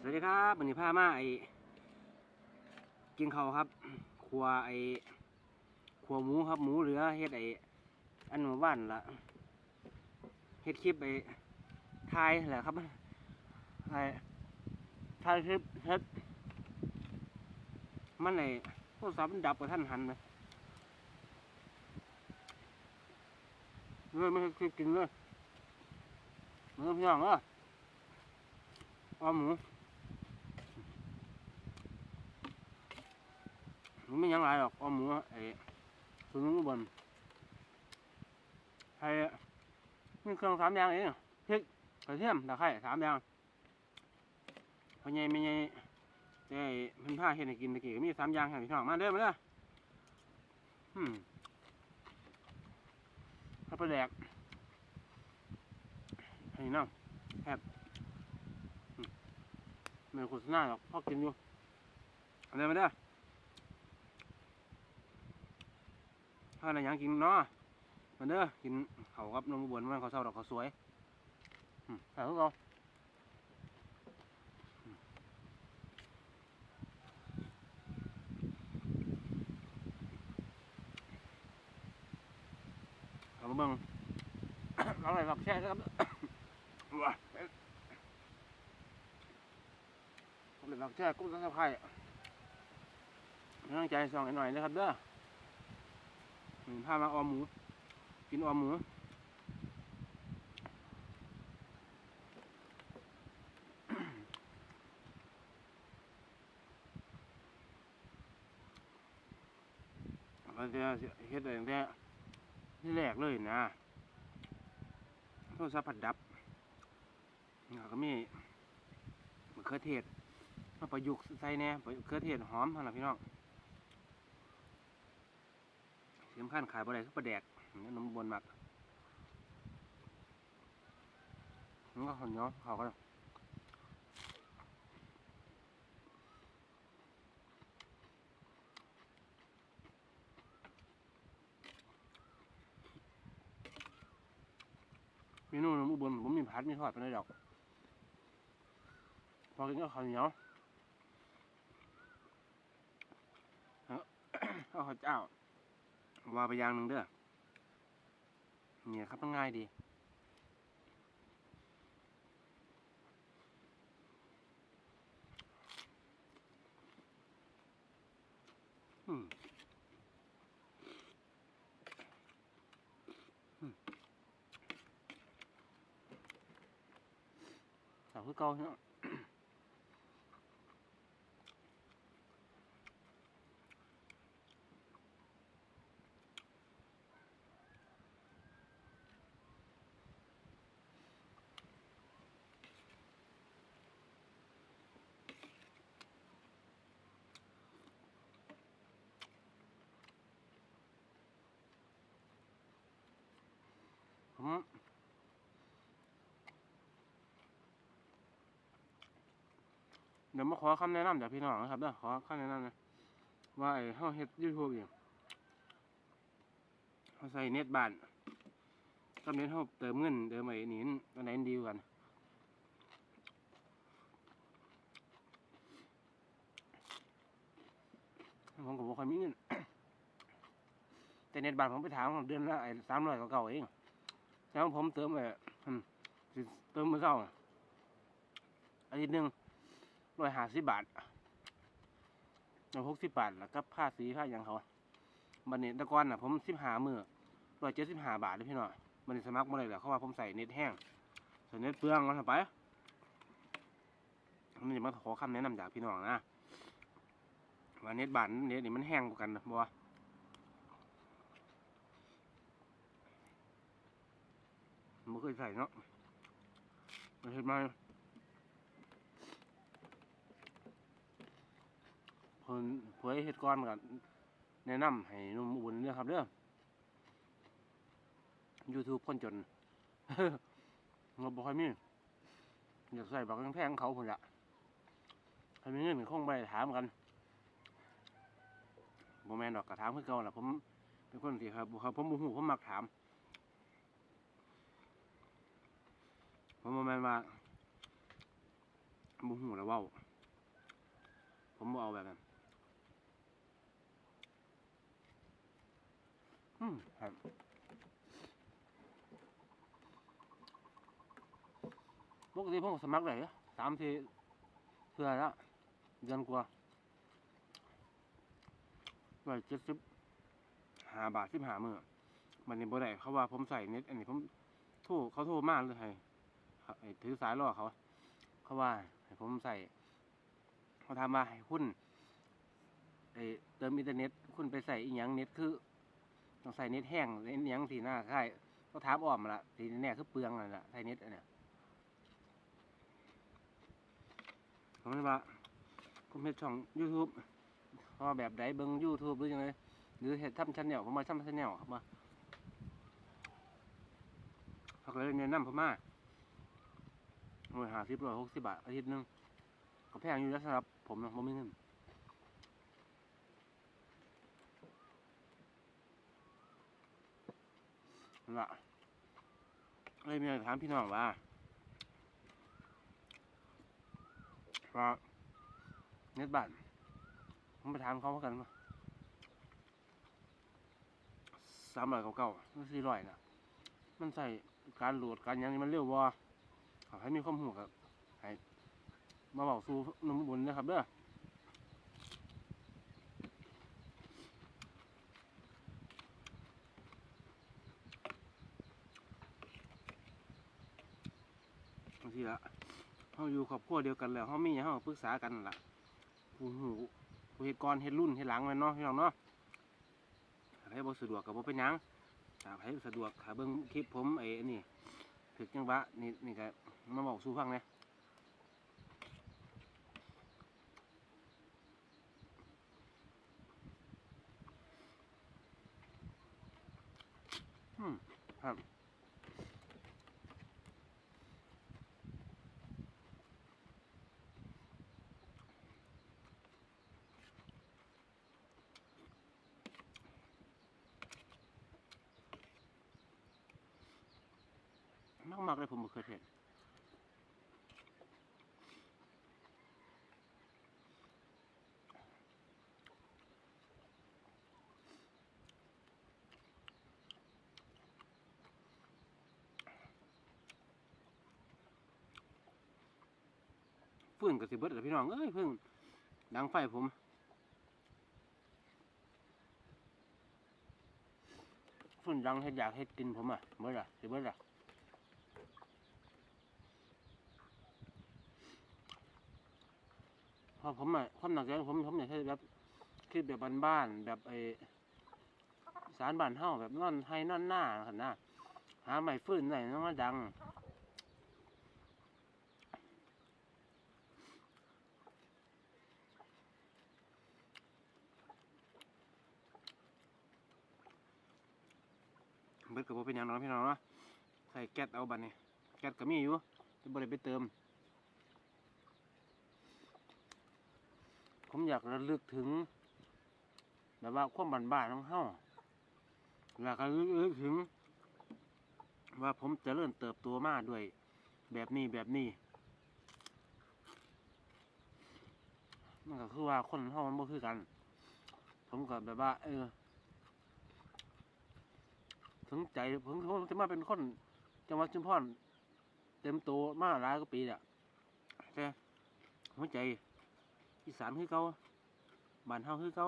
สวัสดีครับวันนี้พามาไอกินเขาครับครัวไอครัวหมูครับหมูเหลือเฮ็ดไออันหมู่บ้านละเฮ็ดคลิปไอ้ทายแหละครับไอทายคลิปเฮ็ดมันไอโทรศัพท์มันดับกับท่านหันเลยเลยไม่ให้คลิปกินเลยมันต้องย่างเออเอาหมู มันไม่ยังไรหรอกเอาหมูไอ้สูงบนไอ้มีเครื่องสามอย่างเองพริกกระเทียมตะไคร้สามอย่างพอใหญ่ไม่ใหญ่ไอ้เพิ่นผ้าเห็ดให้กินตะกี้ก็มีสามอย่างให้พี่น้องมาเด้อมาเด้ออืมข้าวปลาแดกให้น้องแซ่บอืมไม่โฆษณาหรอกพอกินอยู่อาเด้อมาเด้อ ถ้าอะไรยังกินเนาะมาเด้อกินเขาวกับนมบวนมันเขาเศร้าดอกเขาสวยอืมใส่กเราอืมเอาเบิ่งเราอะไรหลักแช่ครับว้าผมเลยหลักแช่กุ้งสังสะไคร้กำลังใจส่องหน่อยนะครับเด้อ หนึ่งผ้ามาออมหมู กินออมหมูมันจะเฮ็ดอะไรตั้งแต่ที่แรกเลยนะโทรศัพท์ผัดดับก็มีมะเขือเทศมาประยุกต์ใส่แน่มะเขือเทศหอมหั่นล่ะพี่น้อง ที่สำคัญขายบ่ได้คือปลาแดกนี่นมบนหมักมันก็หอนเนาะเขาก็เมนูนมอุบลผมมีผัดมีทอดเป็นไรดอกพอกินก็ข้าวเหนียวเอาข้าวเจ้า ว่าไปอย่างหนึ่งเด้อเนี่ยครับง่ายดีอืมอืมสาวคือเก่าเนาะ ผม เดี๋ยวมาขอคำแนะนำจากพี่น้องนะครับเด้อขอคำแนะนำนะว่าไอ้เฮาเฮ็ดยูทูบอยู่เฮาใส่เน็ตบานกับเน็ตเฮาเติมเงินเติมไอ้นี่อันไหนดีกว่ากันผมก็บ่ค่อยมีเงิน แต่เน็ตบานผมไปถามเดือนละไอ้สามร้อยเก่าๆเองแล้วผมเติมไปอืมสิเติมมาเศร้าอะอาทิตย์หนึ่ง ร้อยห้าสิบบาทร้อยหกสิบบาท แล้วก็ค่าสีค่าอย่างเขาบันเนี้แตะกอนอะผมสิบหามือร้อยเจ็ดสิบห้าบาทเลยพี่น้อยบันเนี้สมัครมาเลยแหละเขาว่าผมใส่เน็ตแห้งใส่เน็ตเปลืองกันไปมันจะมาขอคำแนะนำจากพี่น้องนะว่าเน็ตบานเน็ตนี่มันแห้งกว่ากันนะบัวผมบ่เคยใส่เนาะมาเห็นมาเพิ่นเผยเฮ็ดก้อนกันแนะนำให้นุ่มอุบลเด้อครับเด้อ YouTube คนจนงบบ่ค่อยมีอยากใส่บักแพงๆเขาพุ่นละใครมีเงินคงไปถามกันบ่แม่นดอกก็ถามคือเก่าล่ะผมเป็นคนที่ครับครับผมบ่ฮู้ผมมักถาม ผมบ่แม่นว่าบุหูแล้วเว้าผมบ่เอาแบบนั้น อืมครับ ปกติผมสมัครเลยสามทีเพื่อแล้วเดือนกว่าร้อยเจ็ดสิบห้าบาทสิบห้ามือมันนี่บ่ได้เขาว่าผมใส่เน็ตอันนี้ผมโทรเขาโทรมากเลยให้ให้ถือสายรอเขา เขาว่าให้ผมใส่เขาทำมาให้คุณไอเติมอินเทอร์เน็ตคุณไปใส่อีหยังเน็ตคือ ต้องใส่เน็ตแห้งเน็ตยังสีหน้าค่ายเขาถามอ้อมละสีแน่คือเปลืองนั่นละใส่เน็ตอันเนี้ยผมเลยว่าผมเฮ็ดช่อง YouTube พอแบบใดเบิง YouTube หรือยังไงหรือเฮ็ดทำชั้นแนลผมมาทำชั้นแนลครับว่าเขาก็เลยแนะนำผมมาโอ้ยหาสิบร้อยหกสิบบาทอาทิตย์หนึ่งก็แพงอยู่แล้วสำหรับผมนะผมไม่เงิน นั่นละเลยมีอะไรถามพี่น้องว่าว่าเน็ตบ้านผมไปถามเขาเหมือนกันว่าสามร้อยเก่าๆหรือสี่ร้อยนะมันใส่การโหลดการยังนี่มันเร็ววะขอให้มีความหูกับมาบอกสู่นมบุญนะครับเด้อบบาง ทีละเขาอยู่ครอบครัวเดียวกันแล้วเขามีเขาปรึกษากันล่ะผู้หูผู้เหตุกรเฮ็ดรุ่นเฮ็ดหลังม่นเนาะพี่น้องเนาะถ้าใครบ่สะดวกก็บ่เป็นยังถ้าใครสะดวกถ้าเบิ่งคลิปผมไอ้นี่ถึกจังหวะนี่นี่ก็มาบอกสู่ฟังน่อืมครับ มากมากเลยผมบ่เคยเห็นฟื้นกับสิเบิร์ดแล้วพี่น้อง เอ้ยเพิ่งดังไฟผมฟื้นดังเฮ็ดอยากเฮ็ดกินผมอะเบิดละสิเบิดละ พอผมอะความหนักใจของผมผมอยากให้แบบคิดแบบบ้านๆแบบไอสารบ้านเฮาแบบนอนให้นอนหน้าขนาดน่ะหาไม้ฟื้นไหนน้องมาดังเบิดกับบ่เป็นหยังเนาะพี่น้องเนาะใส่แก๊สเอาบัดนี้แก๊สก็มีอยู่แต่บ่ได้ไปเติม ผมอยากระลึกถึงแบบว่าความบ้านของเฮาอยากระลึกถึง ว่าผมจะเริ่มเติบโตมาด้วย แบบนี้แบบนี้มันก็คือว่าคนเฮามันบ่คือกัน ผมก็แบบว่า เออ ถึงใจผมผมจะมาเป็นคนจังหวัดชุมพรเต็มโตมาหลายกว่าปีแล้วแต่หัวใจ อีสานคือเก่าบ้านเฮาคือเก่า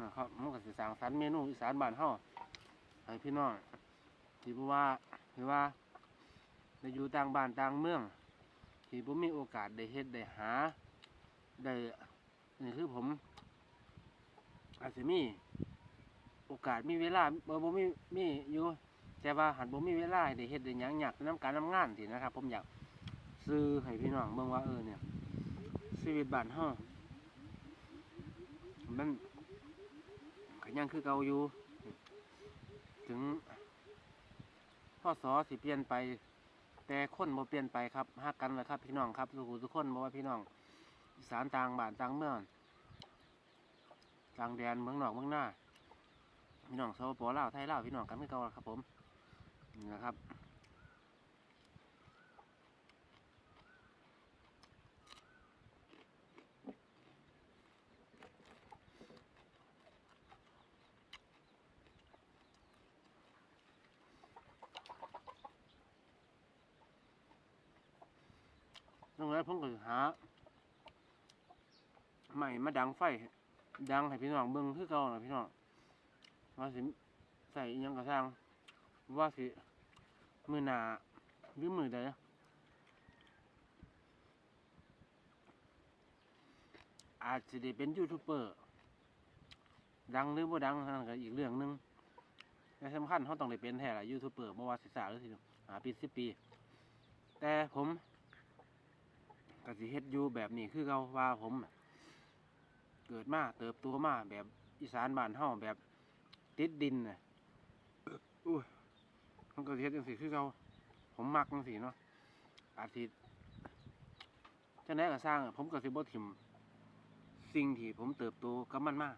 นะครับมันก็สิสร้างสรรค์เมนูอีสานบ้านเฮาให้พี่น้องที่บ่ว่าคือว่าได้อยู่ต่างบ้านต่างเมืองที่ผมมีโอกาสได้เฮ็ดได้หาได้นี่คือผม อาจจะมีโอกาสมีเวลาบ่บ่มีมีอยู่แต่ว่าหันบ่มีเวลาได้เฮ็ดได้หยังอยากนํการนํงานสินะครับ ผมอยากซื้อให้พี่น้องเบิ่งว่าเออเนี่ยชีวิตบ้านเฮามันก็ยังคือเก่าอยู่ ถึงพ่อสอสิเปลี่ยนไป แต่คนบ่เปลี่ยนไปครับฮักกันเลยครับพี่น้องครับทุกผู้ทุกคนบอกว่าพี่น้องอีสานต่างบ้านต่างเมือง ต่างแดนเมืองนอกเมืองหน้าพี่น้องสปปลาวไทยลาวพี่น้องกันไม่เก่าล่ะครับผมนี่นะครับดังนั้นผมก็หาใหม่มาดังไฟ ดังให้พี่น้องเบิ่งคือเก่าน่ะพี่น้องว่าสิใส่ยังกระสร้างว่าสิมือหนาหรือมือใดอาจจะได้เป็นยูทูบเบอร์ ดังหรือบ่ดังนั่นก็อีกเรื่องหนึงแต่สำคัญเขาต้องได้เป็นแท้ละยูทูบเบอร์บ่ว่าสิสาหรือสิหาปีสิบปี แต่ผมก็สิเฮ็ดอยู่แบบนี้คือเขาว่าผมน่ะ เกิดมาเติบโตมาแบบอีสานบ้านเฮาแบบติดดินน่ะอุ้ยมันก็สิเฮ็ดจังซี่คือเขาผมมักจังซี่เนาะอาทิตย์จังได๋ก็สร้างผมก็สิบ่ถิ่มสิ่งที่ผมเติบโตกับมันมา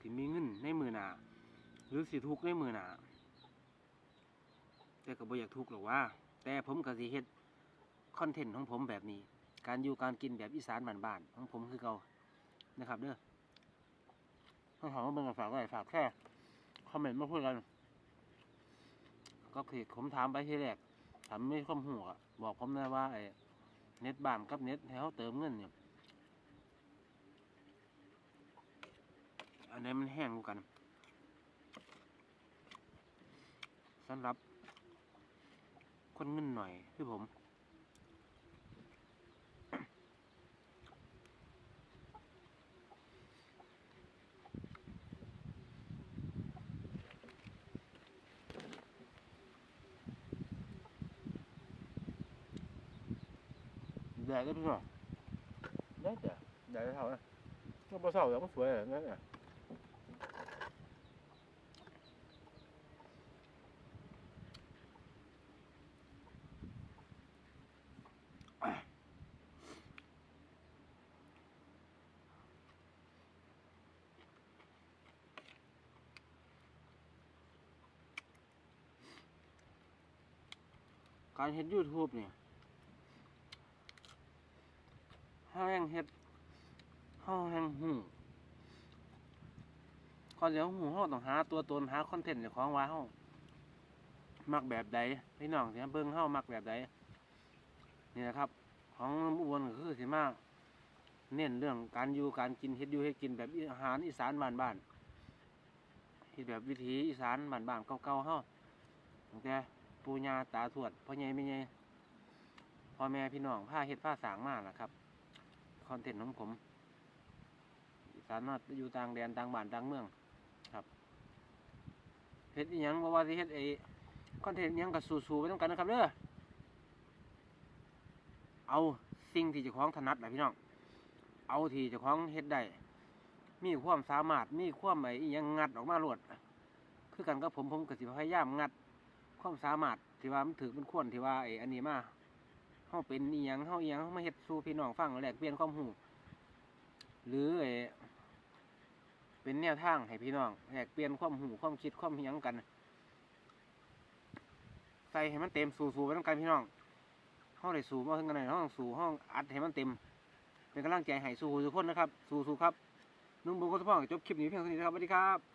ที่มีเงินในมือหน้าหรือสิทุกข์ในมือหน้าแต่ก็บ่อยากทุกข์หรอกว่า แต่ผมก็สิเฮ็ดคอนเทนต์ของผมแบบนี้ การอยู่การกินแบบอีสานบ้านๆของผมคือเก่า นะครับเด้อต้องถามว่าเบิ่งกับฝากไว้ฝากแค่คอมเมนต์มาพูดกันก็คือผมถามไปทีแรกถามไม่ข้อมหัวบอกผมนะว่าไอ้เน็ตบานกับเน็ตให้เขาเติมเงินเนี่ยอันนี้มันแห้งกว่ากันสำหรับ คนเงินหน่อยคือผม ดดได้พี่น้องได้แต่แดดได้เท่าไหร่ก็พอเศร้าแล้วก็สวยเลยนั่นแหละการเห็นยูทูบเนี่ย เฮาแห่งเฮ็ดเฮาแห่งหูก่อนเดี๋ยวหูเฮาต้องหาตัวตนหาคอนเทนต์เจ้าของว่าเฮามักแบบใดพี่น้องสิเบิ่งเฮามักแบบใดนี่แหละครับ ของอุบลก็คือสิมาเน้นเรื่องการอยู่การกินเฮ็ดอยู่เฮ็ดกินแบบอาหารอีสานบ้านๆเฮ็ดแบบวิถีอีสานบ้านๆเก่าๆเฮาตั้งแต่ปู่ย่าตาทวดพ่อใหญ่แม่ใหญ่พ่อแม่พี่น้องพาเฮ็ดพาสางมาล่ะครับ อนเทนต์ของผมสามารถอยู่ต่างแดนต่างบ้านต่างเมือง ครับเฮ็ดยังบ่ว่าสิเฮ็ดไอ้คอนเทนต์ยังก็สู้ๆไปนำกันนะครับเด้อเอาสิ่งที่เจ้าของถนัดนะพี่น้องเอาที่เจ้าของเฮ็ดได้มีความสามารถมีความไอ้ยังงัดออกมาโลดคือกันกับผมผมก็สิพยายามงัด ความสามารถที่ว่ามันถือมันควรที่ว่าไอ้อันนี้มา เฮาเป็นเอียงเฮาเอียงเฮามาเฮ็ดสู่พี่น้องฟังแลกเปลี่ยนความรู้หรือไอ้เป็นแนวทางให้พี่น้องแลกเปลี่ยนความรู้ความคิดความหยังกัน ใส่ให้มันเต็มสู่ๆไปนำกันพี่น้องเฮาได้สู่มาถึงกันไหนห้องสู่เฮาอัดให้มันเต็ม เป็นกำลังใจให้สู่ทุกคนนะครับ สู่ๆครับนุ่มบุญคนสะพองจบคลิปนี้เพียงเท่านี้นะครับสวัสดีครับ